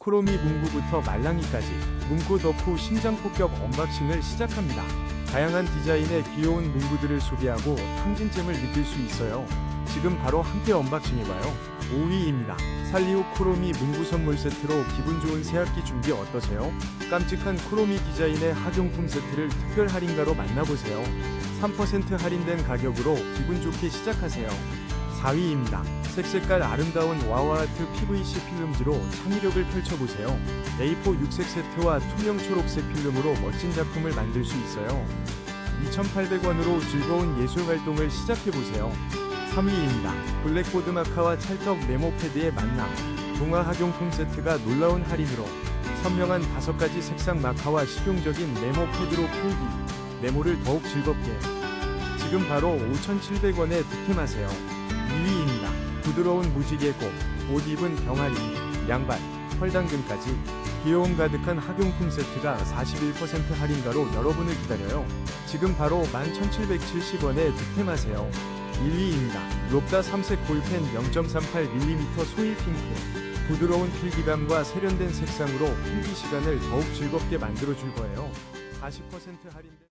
코로미 문구부터 말랑이까지 문구 덕후 심장 폭격 언박싱을 시작합니다. 다양한 디자인의 귀여운 문구들을 소개하고 탕진잼을 느낄 수 있어요. 지금 바로 함께 언박싱해봐요. 5위입니다. 살리오 코로미 문구 선물 세트로 기분 좋은 새학기 준비 어떠세요? 깜찍한 코로미 디자인의 학용품 세트를 특별 할인가로 만나보세요. 3% 할인된 가격으로 기분 좋게 시작하세요. 4위입니다. 색색깔 아름다운 와와아트 PVC 필름지로 창의력을 펼쳐보세요. A4 육색 세트와 투명 초록색 필름으로 멋진 작품을 만들 수 있어요. 2,800원으로 즐거운 예술 활동을 시작해보세요. 3위입니다. 블랙보드 마카와 찰떡 메모 패드의 만남. 동화 학용품 세트가 놀라운 할인으로 선명한 5가지 색상 마카와 실용적인 메모 패드로 필기, 메모를 더욱 즐겁게. 지금 바로 5,700원에 득템하세요. 2위입니다. 부드러운 무지개 곰, 옷 입은 병아리, 양발, 펄당근까지 귀여움 가득한 학용품 세트가 41% 할인가로 여러분을 기다려요. 지금 바로 11,770원에 득템하세요. 1위입니다. 롭다 3색 볼펜 0.38mm 소일 핑크. 부드러운 필기감과 세련된 색상으로 필기 시간을 더욱 즐겁게 만들어줄 거예요. 40% 할인된